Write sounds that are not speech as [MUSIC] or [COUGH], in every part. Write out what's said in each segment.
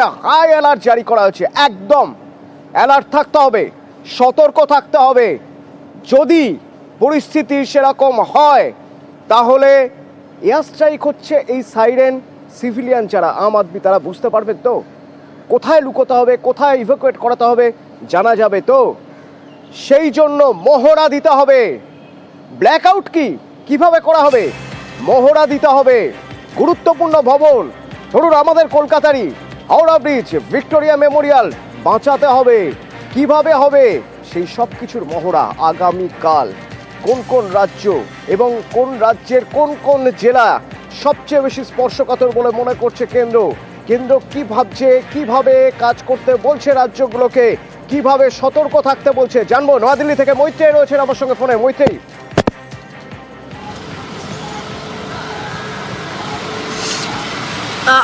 High alert জারি করা হয়েছে, একদম। অ্যালার্ট থাকতে হবে, সতর্ক থাকতে হবে। যদি পরিস্থিতি সেরকম হয়, তাহলে এয়ার স্ট্রাইক হচ্ছে এই সাইরেন সিভিলিয়ান যারা, আম আদমি, তারা বুঝতে পারবে তো। কোথায় লুকোতে হবে, কোথায় ইভেকুয়েট করাতে হবে, জানা যাবে তো। সেই জন্য মহড়া দিতে হবে। ব্ল্যাক আউট কি? কীভাবে করা হবে? মহড়া দিতে হবে। গুরুত্বপূর্ণ ভবন। ধরুন আমাদের কলকাতারই। হাওড়া ব্রিজ ভিক্টোরিয়া মেমোরিয়াল বাঁচাতে হবে। কীভাবে হবে? সেই সব কিছুর মহড়া আগামীকাল। কোন কোন রাজ্য এবং কোন রাজ্যের কোন কোন জেলা সবচেয়ে বেশি স্পর্শকাতর বলে মনে করছে কেন্দ্র? কেন্দ্র কি ভাবছে? কীভাবে কাজ করতে বলছে রাজ্যগুলোকে? কীভাবে সতর্ক থাকতে বলছে? জানব। নয়াদিল্লি থেকে মৈত্রেয় রয়েছেন আমার সঙ্গে ফোনে। মৈত্রেয়ী।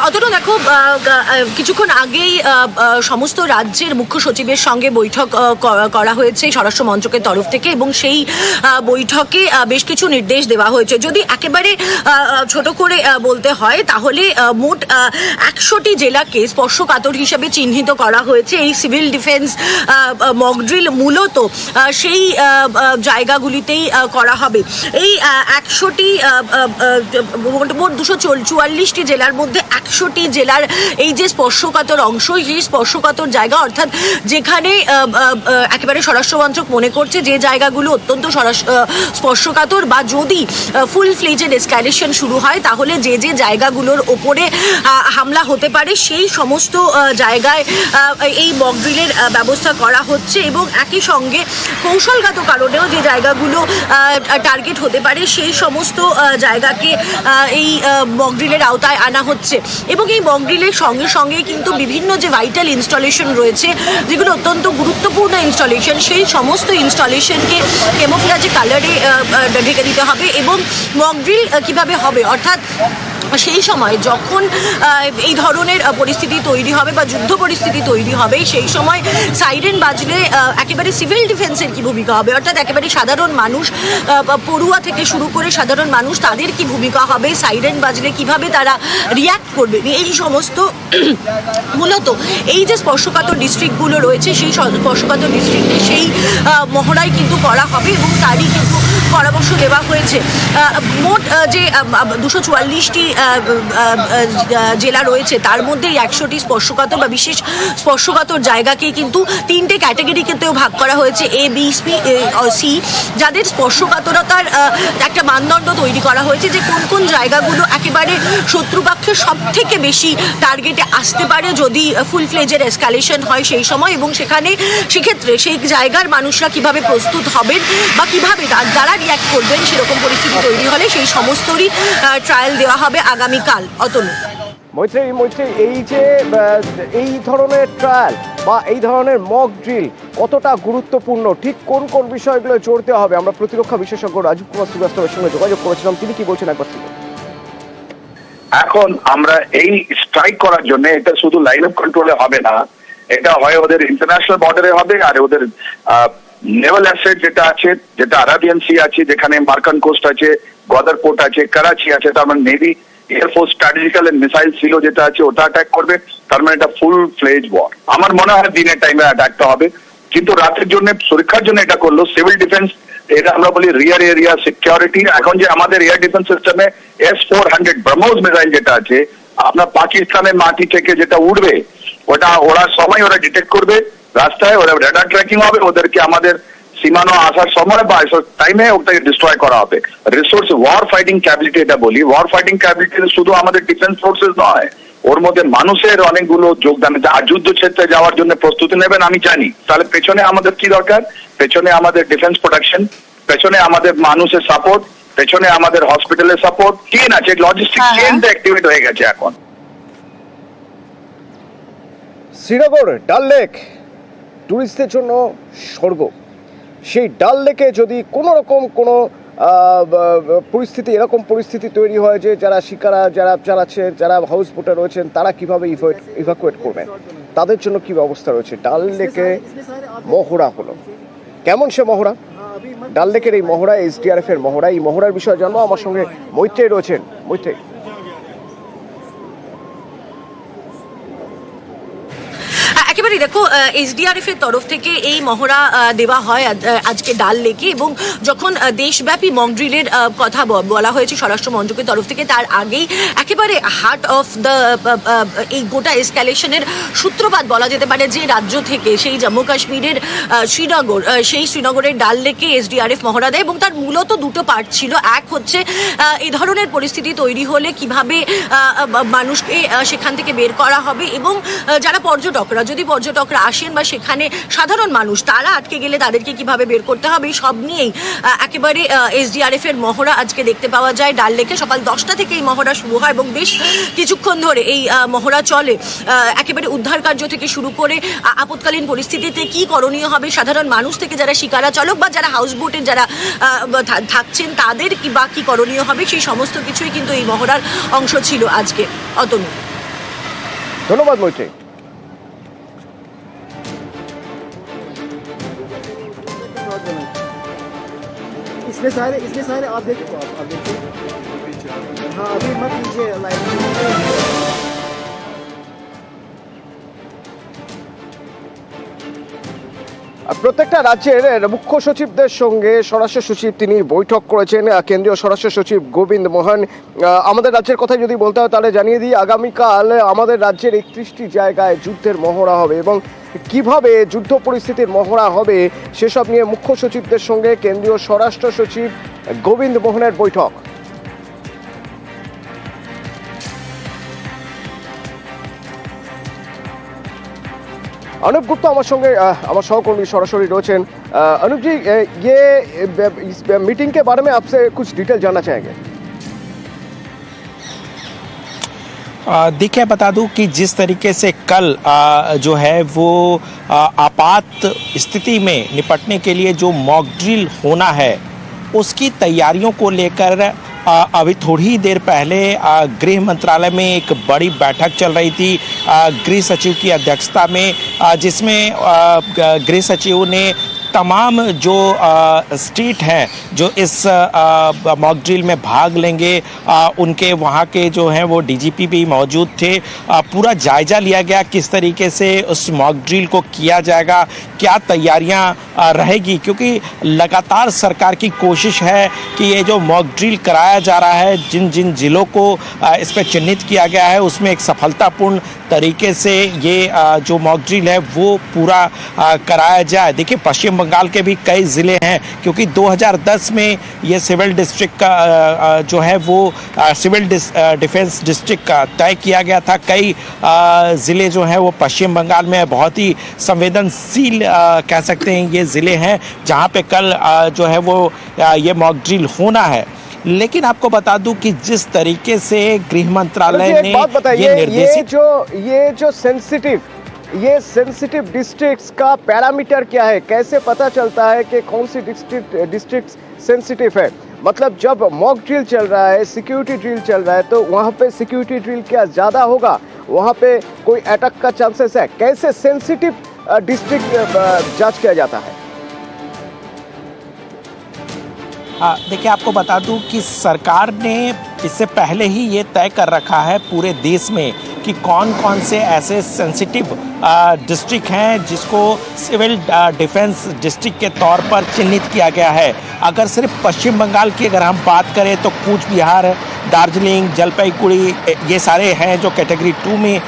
অতটা দেখো কিছুক্ষণ আগেই সমস্ত রাজ্যের মুখ্য সচিবের সঙ্গে বৈঠক করা হয়েছে স্বরাষ্ট্র মন্ত্রকের তরফ থেকে এবং সেই বৈঠকে বেশ কিছু নির্দেশ দেওয়া হয়েছে। যদি একেবারে ছোট করে বলতে হয়, তাহলে মোট একশোটি জেলাকে স্পর্শকাতর হিসেবে চিহ্নিত করা হয়েছে। এই সিভিল ডিফেন্স মকড্রিল মূলত সেই জায়গাগুলিতেই করা হবে। এই একশোটি মোট দুশো চুয়াল্লিশটি জেলার মধ্যে একশোটি জেলার এই যে স্পর্শকাতর অংশ সেই স্পর্শকাতর জায়গা, অর্থাৎ যেখানে একেবারে স্বরাষ্ট্রমন্ত্রক মনে করছে যে জায়গাগুলো অত্যন্ত স্পর্শকাতর বা যদি ফুল ফ্লেজেড এসক্যালেশন শুরু হয়, তাহলে যে যে জায়গাগুলোর ওপরে হামলা হতে পারে, সেই সমস্ত জায়গায় এই মকড্রিলের ব্যবস্থা করা হচ্ছে এবং একই সঙ্গে কৌশলগত কারণেও যে জায়গাগুলো টার্গেট হতে পারে, সেই সমস্ত জায়গাকে এই মকড্রিলের আওতায় আনা হচ্ছে। এবং এই মকড্রিলের সঙ্গে সঙ্গে কিন্তু বিভিন্ন যে ভাইটাল ইনস্টলেশন রয়েছে, যেগুলো অত্যন্ত গুরুত্বপূর্ণ ইনস্টলেশন সেই সমস্ত ইনস্টলেশনকে কেমোফ্লাজে কালারে ঢেকে দিতে হবে এবং মকড্রিল কীভাবে হবে? অর্থাৎ সেই সময় যখন এই ধরনের পরিস্থিতি তৈরি হবে বা যুদ্ধ পরিস্থিতি তৈরি হবে সেই সময় সাইরেন বাজলে একেবারে সিভিল ডিফেন্সের কি ভূমিকা হবে? অর্থাৎ একেবারে সাধারণ মানুষ পড়ুয়া থেকে শুরু করে সাধারণ মানুষ, তাদের কি ভূমিকা হবে? সাইরেন বাজলে কীভাবে তারা রিয়াক্ট করবে? এই সমস্ত [CLEARS THROAT] মূলত এই যে স্পর্শকাতর ডিস্ট্রিক্টগুলো রয়েছে, সেই স্পর্শকাতর ডিস্ট্রিক্টে সেই মহড়াই কিন্তু করা হবে এবং তারই কিন্তু পরামর্শ দেওয়া হয়েছে। মোট যে দুশো চুয়াল্লিশটি জেলা রয়েছে, তার মধ্যে একশোটি স্পর্শকাতর বা বিশেষ স্পর্শকাতর জায়গাকে কিন্তু তিনটে ক্যাটাগরিকেতেও ভাগ করা হয়েছে এ বি সি সি যাদের স্পর্শকাতরতার একটা মানদণ্ড তৈরি করা হয়েছে যে কোন কোন জায়গাগুলো একেবারে শত্রুপক্ষের সব থেকে বেশি টার্গেটে আসতে পারে যদি ফুল ফ্লেজের এসকালেশন হয় সেই সময় এবং সেখানে সেক্ষেত্রে সেই জায়গার মানুষরা কীভাবে প্রস্তুত হবেন বা কীভাবে তা- যারা রিয়াক্ট করবেন সেরকম পরিস্থিতি তৈরি হলে সেই সমস্তরই ট্রায়াল দেওয়া হবে আগামীকাল। অতনু। মৈত্রেয়ী মৈত্রেয়ী এই যে এই ধরনের ট্রায়াল বা এই ধরনের মক ড্রিল কতটা গুরুত্বপূর্ণ? ঠিক কোন কোন বিষয়গুলো জোর দেওয়া হবে? আমরা প্রতিরক্ষা বিশেষজ্ঞ রাজীব কুমার শ্রীবাস্তবের সঙ্গে যোগাযোগ করেছিলাম। তিনি কি বলছেন একবার শুনুন। এখন আমরা এই স্ট্রাইক করার জন্য এটা শুধু লাইন অফ কন্ট্রোলে হবে না এটা হয় ওদের ইন্টারন্যাশনাল বর্ডারে হবে আর ওদের নেভাল অ্যাসেট যেটা আছে, যেটা আরাবিয়ান সি আছে, যেখানে মার্কান কোস্ট আছে গদার পোর্ট আছে করাচি আছে, তার মানে নেভি এয়ারফোর্স স্ট্র্যাটেজিক্যাল মিসাইল ছিল যেটা আছে, ওটা অ্যাটাক করবে। তার মানে এটা ফুল ফ্লেজ ওয়ার আমার মনে হয় দিনের টাইমে অ্যাটাকটা হবে। কিন্তু রাতের জন্য, সুরক্ষার জন্য এটা করল। সিভিল ডিফেন্স এটা আমরা বলি রিয়ার এরিয়া সিকিউরিটি এখন যে আমাদের এয়ার ডিফেন্স সিস্টেমে S four hundred BrahMos missile যেটা আছে, আপনার পাকিস্তানের মাটি থেকে যেটা উঠবে, ওটা ওরা সময় ওরা ডিটেক্ট করবে। রাস্তায় ওরা রেডার ট্র্যাকিং হবে ওদেরকে আমাদের সীমানো আসার সময় বা আসার টাইমে ওটাকে ডিস্ট্রয় করা হবে। রিসোর্স ওয়ার ফাইটিং ক্যাবিলিটি এটা বলি। ওয়ার ফাইটিং ক্যাবিলিটি শুধু আমাদের ডিফেন্স ফোর্সেস নয় ওর মধ্যে মানুষের অনেকগুলো যোগদান আছে। আর যুদ্ধ ক্ষেত্রে যাওয়ার জন্য প্রস্তুতি নেবেন আমি জানি। তাহলে পেছনে আমাদের কি দরকার? পেছনে আমাদের ডিফেন্স প্রোটেকশন পেছনে আমাদের মানুষের সাপোর্ট পেছনে আমাদের হসপিটালের সাপোর্ট চেন আছে লজিস্টিক হ্যাঁ, চেনটা অ্যাক্টিভেট হয়ে গেছে এখন। শ্রীনগর ডাল লেক। টুরিস্টদের জন্য স্বর্গ। সেই ডাল লেকে যদি কোনো রকম কোনো পরিস্থিতি, এরকম পরিস্থিতি তৈরি হয় যে যারা শিকারা, যারা চালাচ্ছে, যারা হাউস বোটে রয়েছেন, তারা কীভাবে ইভাকুয়েট করবেন? তাদের জন্য কী ব্যবস্থা রয়েছে? ডাল লেকে মহড়া হলো। কেমন সে মহড়া? ডাল লেকের এই মহড়া এসডিআরএফ এর মহড়া, এই মহড়ার বিষয়ে জানব। আমার সঙ্গে মৈত্রেয় রয়েছেন। মৈত্রেয়। একেবারে দেখো এসডিআরএফ এর তরফ থেকে এই মহড়া দেওয়া হয় আজ- আজকে ডাল লেকে এবং যখন দেশব্যাপী মক ড্রিলের আহ, কথা বলা হয়েছে স্বরাষ্ট্র মন্ত্রকের তরফ থেকে তার আগেই একেবারে হার্ট অফ দ্য এই গোটা এসক্যালেশনের সূত্রপাত বলা যেতে পারে যে রাজ্য থেকে সেই জম্মু কাশ্মীরের শ্রীনগর সেই শ্রীনগরের ডাল লেকে এসডিআরএফ মহড়া দেয় এবং তার মূলত দুটো পার্ট ছিল। এক হচ্ছে এই ধরনের পরিস্থিতি তৈরি হলে কীভাবে মানুষকে সেখান থেকে বের করা হবে এবং যারা পর্যটকরা যদি পর্যটকরা আসেন বা সেখানে সাধারণ মানুষ, তারা আটকে গেলে তাদেরকে কীভাবে বের করতে হবে? সব নিয়েই একেবারে এসডিআরএফ এর মহড়া আজকে দেখতে পাওয়া যায় ডাল লেকে। সকাল দশটা থেকে এই মহড়া শুরু হয় এবং বেশ কিছুক্ষণ ধরে এই মহড়া চলে। একেবারে উদ্ধার কার্য থেকে শুরু করে, আ- আপৎকালীন পরিস্থিতিতে কি করণীয় হবে? সাধারণ মানুষ থেকে যারা শিকারা চালক বা যারা হাউস বোটে যারা থাকছেন, তাদের কি বা কি করণীয় হবে? সেই সমস্ত কিছুই কিন্তু এই মহড়ার অংশ ছিল আজকে। অতনু। ধন্যবাদ মৈত্রী। इसमें सारे इसमें सारे आप देखो आप आप देखिए हाँ अभी मत लीजिए लाइट আর প্রত্যেকটা রাজ্যের মুখ্য সচিবদের সঙ্গে স্বরাষ্ট্র সচিব তিনি বৈঠক করেছেন আহ, কেন্দ্রীয় স্বরাষ্ট্র সচিব গোবিন্দ মোহন আহ, আমাদের রাজ্যের কথা যদি বলতে হয় তাহলে জানিয়ে দিই আগামীকাল আমাদের রাজ্যের একত্রিশটি জায়গায় যুদ্ধের মহড়া হবে এবং কিভাবে যুদ্ধ পরিস্থিতির মহড়া হবে সেসব নিয়ে মুখ্য সচিবদের সঙ্গে কেন্দ্রীয় স্বরাষ্ট্র সচিব গোবিন্দ মোহনের বৈঠক अनुप गुप्ता আমার সঙ্গে আহ, আমার सहकर्मी सरासरि রয়েছেন আহ, अनुप जी अ, ये अ, इस मीटिंग के बारे में आपसे कुछ डिटेल जानना चाहेंगे देखिए बता दूँ कि जिस तरीके से कल आ, जो है वो आ, आपात स्थिति में निपटने के लिए जो मॉक ड्रिल होना है उसकी तैयारियों को लेकर अभी थोड़ी देर पहले गृह मंत्रालय में एक बड़ी बैठक चल रही थी गृह सचिव की अध्यक्षता में जिसमें गृह सचिव ने तमाम जो स्टेट हैं, जो इस मॉक ड्रिल में भाग लेंगे उनके वहाँ के जो हैं, वो डीजीपी भी मौजूद थे। पूरा जायजा लिया गया किस तरीके से उस मॉक ड्रिल को किया जाएगा, क्या तैयारियाँ रहेगी, क्योंकि लगातार सरकार की कोशिश है कि ये जो मॉक ड्रिल कराया जा रहा है, जिन जिन जिलों को इस पर चिन्हित किया गया है, उसमें एक सफलतापूर्ण तरीके से ये जो मॉक ड्रिल है, वो पूरा कराया जाए। देखिए, पश्चिम बंगाल के भी कई ज़िले हैं क्योंकि 2010 में ये सिविल डिस्ट्रिक्ट का जो है वो सिविल डिफेंस डिस्ट्रिक्ट का तय किया गया था। कई ज़िले जो हैं वो पश्चिम बंगाल में बहुत ही संवेदनशील कह सकते हैं ये ज़िले हैं जहाँ पे कल जो है वो ये मॉक ड्रिल होना है। लेकिन आपको बता दूँ कि जिस तरीके से गृह मंत्रालय ने ये ये निर्देशित जो ये जो सेंसिटिव ये सेंसिटिव डिस्ट्रिक्ट्स का पैरामीटर क्या है? कैसे पता चलता है कि कौन सी डिस्ट्रिक्ट डिस्ट्रिक्ट सेंसिटिव है? मतलब जब मॉक ड्रिल चल रहा है सिक्योरिटी ड्रिल चल रहा है तो वहाँ पे सिक्योरिटी ड्रिल क्या ज़्यादा होगा? वहाँ पे कोई अटैक का चांसेस है? कैसे सेंसिटिव डिस्ट्रिक्ट जाँच किया जाता है, देखिए, आपको बता दूँ कि सरकार ने इससे पहले ही ये तय कर रखा है पूरे देश में कि कौन कौन से ऐसे सेंसिटिव डिस्ट्रिक्ट हैं जिसको सिविल डिफेंस डिस्ट्रिक्ट के तौर पर चिन्हित किया गया है। अगर सिर्फ़ पश्चिम बंगाल की अगर हम बात करें तो कूच बिहार दार्जिलिंग, जलपाईगुड़ी ये सारे हैं जो कैटेगरी टू में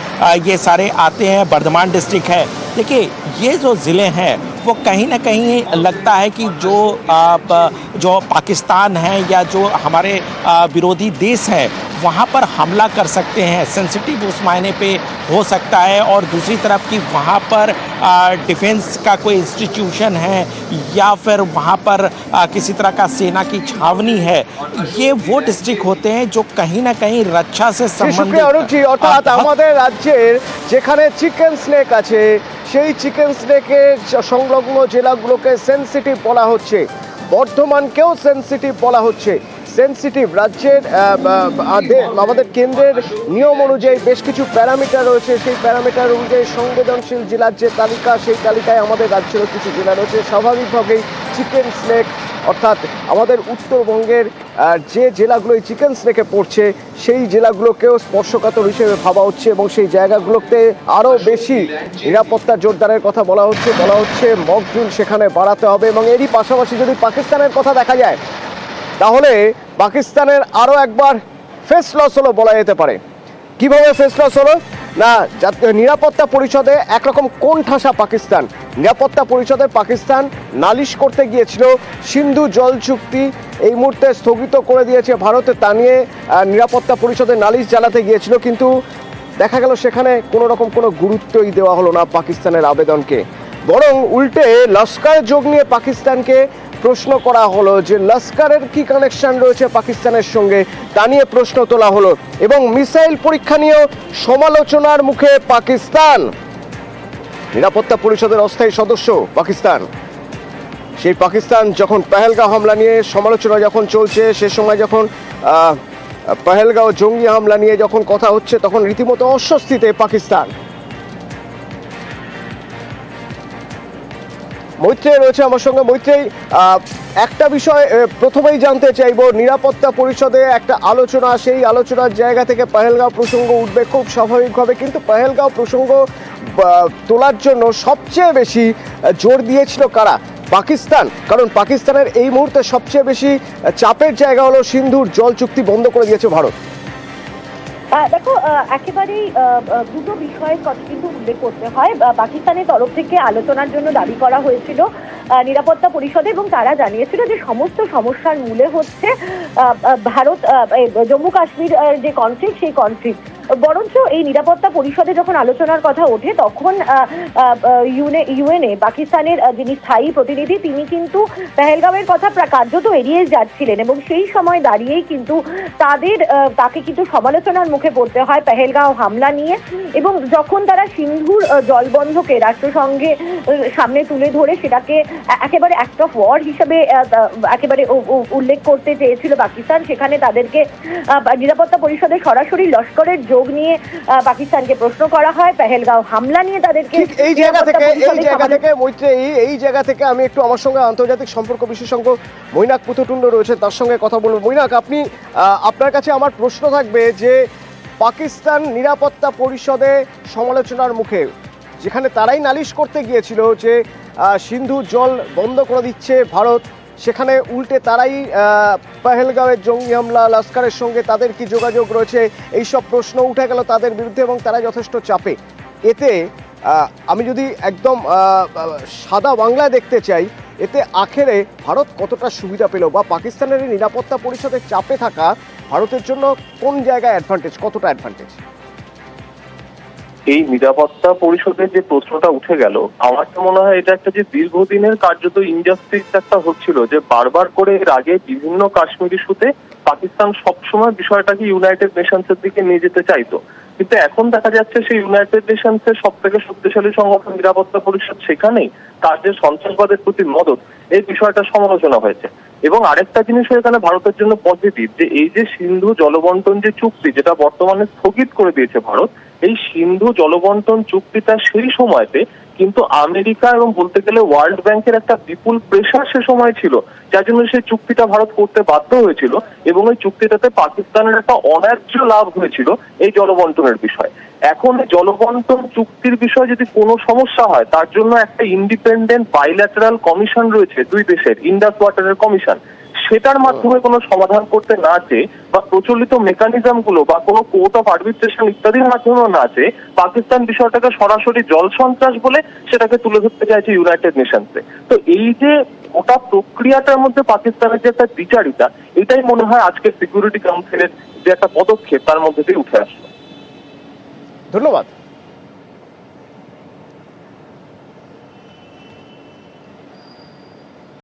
ये सारे आते हैं, बर्धमान डिस्ट्रिक्ट है। देखिए, ये जो ज़िले हैं वो कहीं ना कहीं लगता है कि जो आ, प- जो पाकिस्तान है या जो हमारे आ, विरोधी देश हैं वहाँ पर हमला कर सकते हैं सेंसिटिव उस मायने पे हो सकता है और दूसरी तरफ कि वहाँ पर आ, डिफेंस का कोई इंस्टीट्यूशन है या फिर वहाँ पर आ, किसी तरह का सेना की छावनी है ये वो डिस्ट्रिक्ट होते हैं जो कहीं ना कहीं रक्षा से জি, সুপ্রিয়া অরূপজি संबंधित অর্থাৎ आ, बहुत- আমাদের রাজ্যের যেখানে চিকেন স্নেক আছে সেই চিকেন স্নেকের সংলগ্ন জেলাগুলোকে সেন্সিটিভ বলা হচ্ছে। বর্ধমানকেও সেন্সিটিভ বলা হচ্ছে। সেন্সিটিভ রাজ্যের আমাদের কেন্দ্রের নিয়ম অনুযায়ী বেশ কিছু প্যারামিটার রয়েছে। সেই প্যারামিটার অনুযায়ী সংবেদনশীল জেলার যে তালিকা, সেই তালিকায় আমাদের রাজ্যেরও কিছু জেলা রয়েছে। স্বাভাবিকভাবেই চিকেন স্নেক অর্থাৎ আমাদের উত্তরবঙ্গের যে জেলাগুলো এই চিকেন স্নেকে পড়ছে, সেই জেলাগুলোকেও স্পর্শকাতর হিসেবে ভাবা হচ্ছে এবং সেই জায়গাগুলোতে আরও বেশি নিরাপত্তা জোরদারের কথা বলা হচ্ছে। বলা হচ্ছে মকড্রিল সেখানে বাড়াতে হবে এবং এরই পাশাপাশি যদি পাকিস্তানের কথা দেখা যায়, তাহলে পাকিস্তানের আরও একবার ফেস লস হলো বলা যেতে পারে। কীভাবে ফেস লস হলো? না নিরাপত্তা পরিষদে একরকম কোন ঠাসা পাকিস্তান? নিরাপত্তা পরিষদে পাকিস্তান নালিশ করতে গিয়েছিল, সিন্ধু জল চুক্তি এই মুহূর্তে স্থগিত করে দিয়েছে ভারতে, তা নিয়ে নিরাপত্তা পরিষদে নালিশ জ্বালাতে গিয়েছিল, কিন্তু দেখা গেল সেখানে কোনো রকম কোনো গুরুত্বই দেওয়া হলো না পাকিস্তানের আবেদনকে। বরং উল্টে লস্কর যোগ নিয়ে পাকিস্তানকে প্রশ্ন করা হলো যে লস্করের কি কানেকশন রয়েছে পাকিস্তানের সঙ্গে? তা নিয়ে প্রশ্ন তোলা হলো। এবং মিসাইল পরীক্ষা নিয়েও সমালোচনার মুখে পাকিস্তান। নিরাপত্তা পরিষদের অস্থায়ী সদস্য পাকিস্তান। সেই পাকিস্তান যখন পেহেলগাঁও হামলা নিয়ে সমালোচনা যখন চলছে, সে সময় যখন পেহেলগাঁও জঙ্গি হামলা নিয়ে যখন কথা হচ্ছে, তখন রীতিমতো অস্বস্তিতে পাকিস্তান। মৈত্রেয় রয়েছে আমার সঙ্গে। মৈত্রেয় আহ, একটা বিষয় প্রথমেই জানতে চাইব নিরাপত্তা পরিষদে একটা আলোচনা সেই আলোচনার জায়গা থেকে পাহেলগাঁও প্রসঙ্গ উঠবে খুব স্বাভাবিকভাবে কিন্তু পাহেলগাঁও প্রসঙ্গ তোলার জন্য সবচেয়ে বেশি জোর দিয়েছিল কারা? পাকিস্তান। কারণ পাকিস্তানের এই মুহূর্তে সবচেয়ে বেশি চাপের জায়গা হলো সিন্ধুর জল চুক্তি বন্ধ করে দিয়েছে ভারত। দেখো একেবারেই দুটো বিষয়ের কথা কিন্তু উল্লেখ করতে হয়। পাকিস্তানের তরফ থেকে আলোচনার জন্য দাবি করা হয়েছিল নিরাপত্তা পরিষদে এবং তারা জানিয়েছিল যে সমস্ত সমস্যার মূলে হচ্ছে ভারত জম্মু কাশ্মীর যে কনফ্লিক্ট সেই কনফ্লিক্ট বরঞ্চ এই নিরাপত্তা পরিষদে যখন আলোচনার কথা ওঠে, তখন ইউএনএ, পাকিস্তানের যিনি স্থায়ী প্রতিনিধি, তিনি কিন্তু পেহেলগাঁওয়ের কথা কার্যত এড়িয়ে যাচ্ছিলেন এবং সেই সময় দাঁড়িয়েই কিন্তু তাদের তাকে কিন্তু সমালোচনার মুখে পড়তে হয় পেহেলগাঁও হামলা নিয়ে এবং যখন তারা সিন্ধুর জলবন্ধকে রাষ্ট্রসংঘে সামনে তুলে ধরে সেটাকে একেবারে অ্যাক্ট অফ ওয়ার হিসেবে একেবারে উল্লেখ করতে চেয়েছিল পাকিস্তান, সেখানে তাদেরকে নিরাপত্তা পরিষদে সরাসরি লস্করের যোগ নিয়ে পাকিস্তানকে প্রশ্ন করা হয় পেহেলগাঁও হামলা নিয়ে তাদেরকে এই জায়গা থেকে এই জায়গা থেকে মৈত্রে এই জায়গা থেকে আমি একটু আমার সঙ্গে আন্তর্জাতিক সম্পর্ক বিশেষজ্ঞ মৈনাক পুতুটুন্ড রয়েছে তার সঙ্গে কথা বলব। মৈনাক আপনি আহ, আপনার কাছে আমার প্রশ্ন থাকবে যে পাকিস্তান নিরাপত্তা পরিষদে সমালোচনার মুখে যেখানে তারাই নালিশ করতে গিয়েছিল যে আহ, সিন্ধু জল বন্ধ করে দিচ্ছে ভারত সেখানে উল্টে তারাই পেহেলগাঁওয়ের জঙ্গি হামলা, লস্করের সঙ্গে তাদের কি যোগাযোগ রয়েছে, এইসব প্রশ্ন উঠে গেল তাদের বিরুদ্ধে এবং তারা যথেষ্ট চাপে। এতে আমি যদি একদম সাদা বাংলায় দেখতে চাই, এতে আখেরে ভারত কতটা সুবিধা পেল বা পাকিস্তানের নিরাপত্তা পরিষদের চাপে থাকা ভারতের জন্য কোন জায়গায় অ্যাডভান্টেজ কতটা অ্যাডভান্টেজ এই নিরাপত্তা পরিষদের যে প্রশ্নটা উঠে গেল, আমার তো মনে হয় এটা একটা যে দীর্ঘদিনের কার্যত ইনজাস্টিস একটা হচ্ছিল, যে বারবার করে এর আগে বিভিন্ন কাশ্মীর ইস্যুতে পাকিস্তান সবসময় বিষয়টাকে ইউনাইটেড নেশনসের দিকে নিয়ে যেতে চাইতো। কিন্তু এখন দেখা যাচ্ছে সেই ইউনাইটেড নেশনসের সব থেকে শক্তিশালী সংগঠন নিরাপত্তা পরিষদ সেখানেই তার যে সন্ত্রাসবাদের প্রতি মদত, এই বিষয়টা সমালোচনা হয়েছে। এবং আরেকটা জিনিস এখানে ভারতের জন্য পজিটিভ যে এই যে সিন্ধু জলবন্টন যে চুক্তি, যেটা বর্তমানে স্থগিত করে দিয়েছে ভারত এই সিন্ধু জলবন্টন চুক্তিটা সেই সময়তে কিন্তু আমেরিকা এবং বলতে গেলে ওয়ার্ল্ড ব্যাংকের একটা বিপুল প্রেশার সে সময় ছিল, যার জন্য সেই চুক্তিটা ভারত করতে বাধ্য হয়েছিল এবং এই চুক্তিটাতে পাকিস্তানের একটা অন্যায্য লাভ হয়েছিল এই জলবন্টনের বিষয়। এখন জলবন্টন চুক্তির বিষয়ে যদি কোনো সমস্যা হয়, তার জন্য একটা ইন্ডিপেন্ডেন্ট বাইল্যাটারাল কমিশন রয়েছে দুই দেশের ইন্ডাস ওয়াটারের কমিশন সেটার মাধ্যমে কোনো সমাধান করতে না চেয়ে বা প্রচলিত মেকানিজমগুলো বা কোনো কোর্ট অফ আর্বিট্রেশন ইত্যাদির মাধ্যমেও না চেয়ে পাকিস্তান বিষয়টাকে সরাসরি জল সন্ত্রাস বলে সেটাকে তুলে ধরতে চাইছে ইউনাইটেড নেশনসে তো এই যে গোটা প্রক্রিয়াটার মধ্যে পাকিস্তানের যে একটা বিচারিতা, এটাই মনে হয় আজকে সিকিউরিটি কাউন্সিলের যে একটা পদক্ষেপ তার মধ্যে দিয়ে উঠে আসলো। ধন্যবাদ।